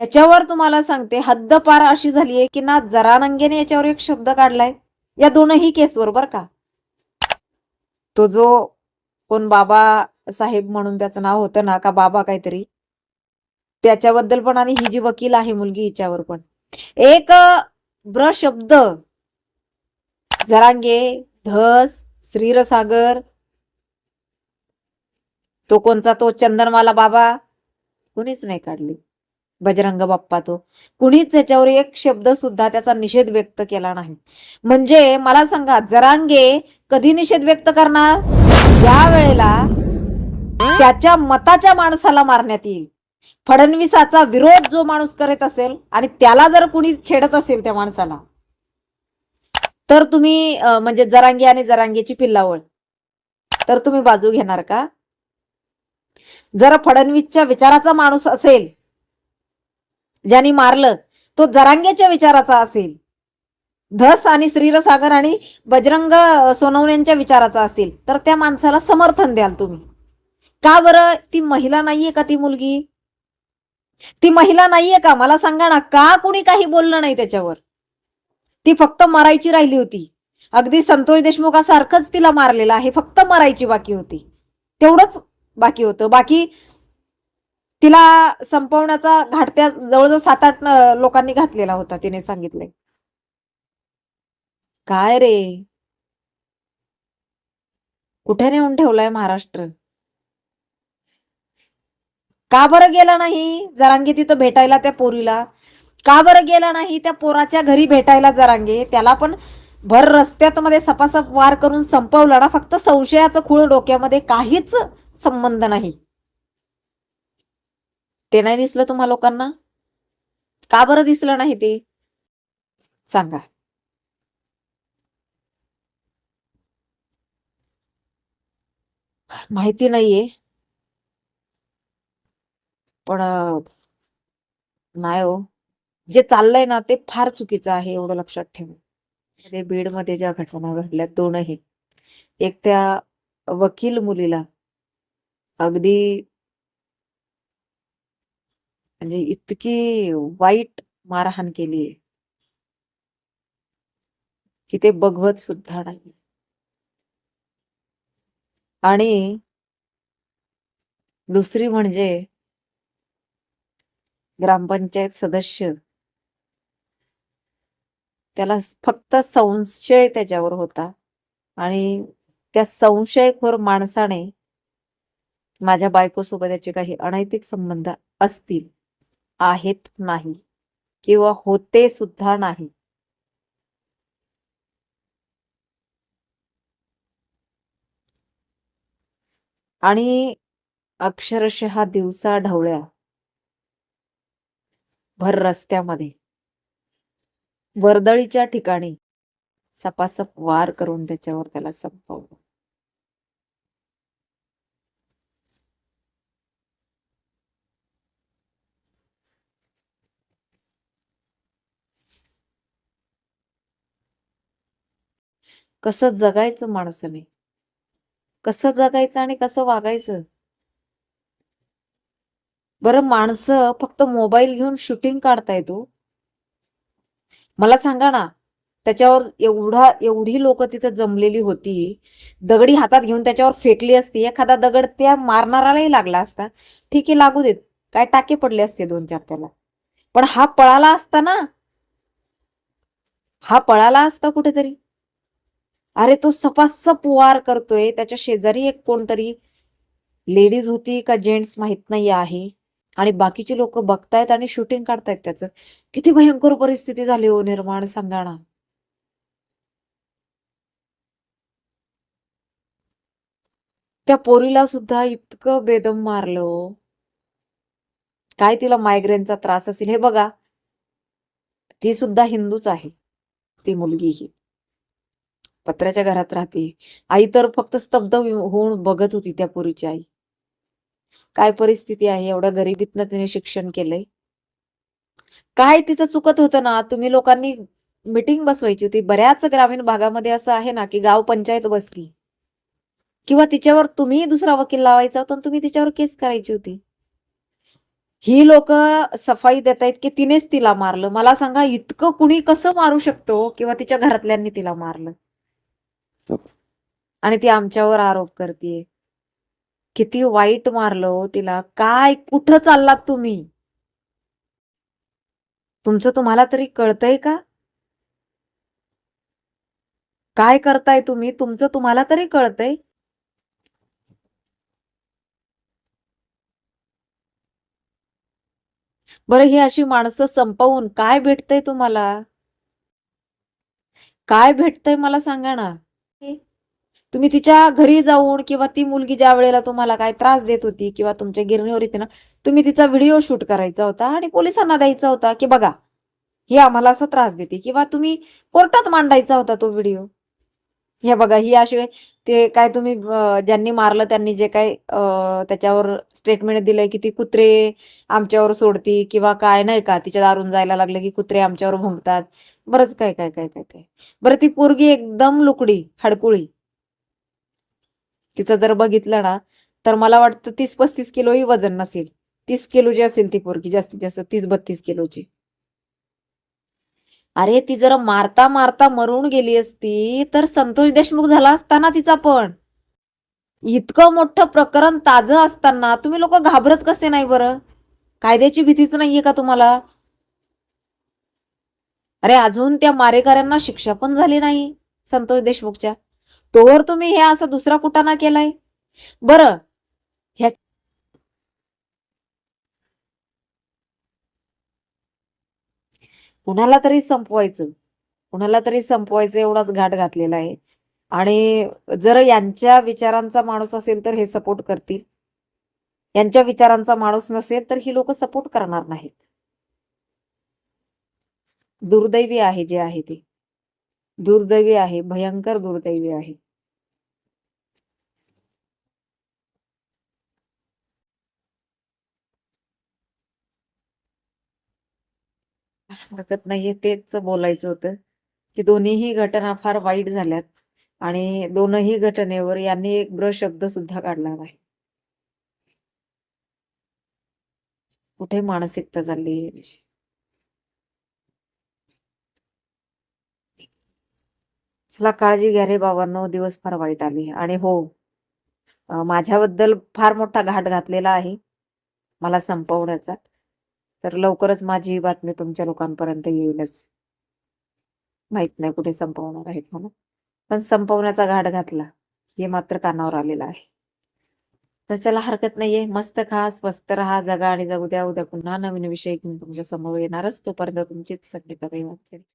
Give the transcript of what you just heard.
याच्यावर तुम्हाला सांगते हद्दपार अशी झालीये की ना जरानंगेने याच्यावर एक शब्द काढलाय. या दोनही केसवर बर का. तो जो कोण बाबा साहेब म्हणून त्याचं नाव होतं ना का बाबा काहीतरी त्याच्याबद्दल पण आणि ही जी वकील आहे मुलगी हिच्यावर पण. एक ब्र शब्द. जरांगे धस श्रीरसागर. तो कोणचा? तो चंदनवाला बाबा. कुणीच नाही काढली. बजरंग बाप्पा तो. कुणीच याच्यावर एक शब्द सुद्धा त्याचा निषेध व्यक्त केला नाही. म्हणजे मला सांगा जरांगे कधी निषेध व्यक्त करणार? ज्या वेळेला त्याच्या मताच्या माणसाला मारण्यात येईल. फडणवीसाचा विरोध जो माणूस करत असेल आणि त्याला जर कुणी छेडत असेल त्या माणसाला तर तुम्ही म्हणजे जरांगी आणि जरांगीची पिल्लावळ तर तुम्ही बाजू घेणार का? जर फडणवीसच्या विचाराचा माणूस असेल ज्यांनी मारलं तो जरांगेच्या विचाराचा असेल. धस आणि श्रीरसागर आणि बजरंग सोनवण्यांच्या विचाराचा असेल. तर त्या माणसाला समर्थन द्याल तुम्ही. का बरं? ती महिला नाहीये का ती मुलगी? ती महिला नाहीये का? मला सांगा ना का कुणी काही बोललं नाही त्याच्यावर? ती फक्त मरायची राहिली होती. अगदी संतोष देशमुखासारखंच तिला मारलेलं आहे. फक्त मरायची बाकी होती. तेवढंच बाकी होतं. बाकी तिला संपवण्याचा घाटत्या जवळजवळ सात आठ न- लोकांनी घातलेला होता तिने सांगितलंय. काय रे? कुठे नेऊन ठेवलाय महाराष्ट्र? का बरं गेला नाही? जरांगे तिथं भेटायला त्या पोरीला. का बरं गेला नाही? त्या पोराच्या घरी भेटायला जरांगे. त्याला पण भर रस्त्यात मध्ये सपासप वार करून संपवला ना फक्त संशयाचं खूळ डोक्यामध्ये काहीच संबंध नाही. ते नाही दिसलं तुम्हा लोकांना? का बरं दिसलं नाही ते? सांगा. माहिती नाहीये. पण नाही हो. जे चाललंय ना ते फार चुकीचं आहे एवढं लक्षात ठेवा. ते बीडमध्ये ज्या घटना घडल्या दोनही एक त्या वकील मुलीला. अगदी म्हणजे इतकी वाईट मारहाण केली आहे. की ते बघवत सुद्धा नाही आणि दुसरी म्हणजे ग्रामपंचायत सदस्य. त्याला फक्त संशय त्याच्यावर होता. आणि त्या संशयखोर माणसाने माझ्या बायकोसोबत याचे काही अनैतिक संबंध असतील. आहेत नाही किंवा होते सुद्धा नाही. आणि अक्षरशः दिवसा ढवळ्या भर रस्त्यामध्ये. वर्दळीच्या ठिकाणी सपासप वार करून त्याच्यावर त्याला संपवलं. कसं जगायचं माणसाने? कसं जगायचं आणि कसं वागायचं? बरं माणसं फक्त मोबाईल घेऊन शूटिंग काढताय तो हो. मला सांगा ना त्याच्यावर एवढा एवढी लोक तिथं जमलेली होती दगडी हातात घेऊन त्याच्यावर फेकली असती एखादा दगड त्या मारणारालाही लागला असता. ठीक आहे लागू देत. काय टाके पडले असते दोन चार त्याला. पण हा पळाला असता ना. हा पळाला असता कुठेतरी. अरे तो सपासप वार करतोय. त्याच्या शेजारी एक कोणतरी लेडीज होती का जेंट्स माहीत नाही आहे. आणि बाकीची लोक बघतायत आणि शूटिंग काढतायत त्याचं. किती भयंकर परिस्थिती झाली हो निर्माण सांगा ना त्या पोरीला सुद्धा इतकं बेदम मारलं हो. काय तिला मायग्रेनचा त्रास असेल. हे बघा ती सुद्धा हिंदूच आहे. ती मुलगी ही. पत्र्याच्या घरात राहते. आई तर फक्त स्तब्ध हो-, होऊन बघत होती त्या पोरीची आई. काय परिस्थिती आहे? एवढ्या गरिबीतनं तिने शिक्षण केलंय. काय तिचं चुकत होतं ना? तुम्ही लोकांनी मिटिंग बसवायची होती. बऱ्याच ग्रामीण भागामध्ये असं आहे ना की गाव पंचायत बसती किंवा तिच्यावर तुम्ही दुसरा वकील लावायचा होता आणि तुम्ही तिच्यावर केस करायची होती. ही लोक सफाई देत आहेत की तिनेच तिला मारलं. मला सांगा इतकं कुणी कसं मारू शकतो? किंवा तिच्या घरातल्यांनी तिला मारलं? आणि ती आमच्यावर आरोप करते किती वाईट मारलो हो तिला. काय कुठं चाललात तुम्ही? तुमचं तुम्हाला तरी कळतंय का? काय करताय तुम्ही? तुमचं तुम्हाला तरी कळतंय? बरं ही अशी माणसं संपवून काय भेटतंय तुम्हाला? काय भेटतंय मला सांगा ना. तुम्ही तिच्या घरी जाऊन किंवा ती मुलगी ज्या वेळेला तुम्हाला काय त्रास देत होती किंवा तुमच्या गिरणीवर येते ना तुम्ही तिचा व्हिडिओ शूट करायचा होता आणि पोलिसांना द्यायचा होता की बघा ही आम्हाला असा त्रास देते किंवा तुम्ही कोर्टात मांडायचा होता तो व्हिडिओ. हे बघा ही अशी ते काय तुम्ही ज्यांनी मारलं त्यांनी जे काय त्याच्यावर स्टेटमेंट दिलंय की ती कुत्रे आमच्यावर सोडती किंवा काय नाही का तिच्या दारून जायला लागलं की कुत्रे आमच्यावर भुंकतात बरंच काय काय काय काय काय. बरं ती पोरगी एकदम लुकडी हडकुळी. तिचं जर बघितलं ना तर मला वाटतं तीस पस्तीस किलोही वजन नसेल. तीस किलोची असेल ती पोरगी जास्तीत जास्त तीस बत्तीस किलोची. अरे ती जर मारता मारता मरून गेली असती तर संतोष देशमुख झाला असताना तिचा पण. इतकं मोठं प्रकरण ताज असताना तुम्ही लोक घाबरत कसे नाही बरं? कायद्याची भीतीच नाहीये का तुम्हाला? अरे अजून त्या मारेकऱ्यांना शिक्षा पण झाली नाही संतोष देशमुखच्या. तोवर तुम्ही हे असा दुसरा कुटाणा केलाय? बरं. ह्या कुणाला तरी संपवायचं. कुणाला तरी संपवायचं एवढाच घाट घातलेला आहे. आणि जर यांच्या विचारांचा माणूस असेल तर हे सपोर्ट करतील. यांच्या विचारांचा माणूस नसेल तर ही लोक सपोर्ट करणार नाहीत. दुर्दैवी आहे जे आहे ते. दुर्दैवी आहे भयंकर दुर्दैवी आहे. हरकत नाहीये तेच बोलायचं होतं की दोन्हीही घटना फार वाईट झाल्यात आणि दोनही घटनेवर यांनी एक ब्र शब्द सुद्धा काढला नाही. कुठे मानसिकता चालली आहे याची? चला काळजी घ्या रे बाबांनो दिवस फार वाईट आले. आणि हो माझ्याबद्दल फार मोठा घाट घातलेला आहे मला संपवण्याचा. तर लवकरच माझी ही बातमी तुमच्या लोकांपर्यंत येईलच. माहीत नाही कुठे संपवणार आहेत म्हणून. पण संपवण्याचा घाट घातला हे मात्र कानावर आलेलं आहे. तर चला हरकत नाहीये. मस्त खा स्वस्त राहा जगा आणि जगू द्या. उद्या पुन्हा नवीन विषय घेऊन तुमच्यासमोर येणारच. तोपर्यंत तुमचीच संगीता वाटते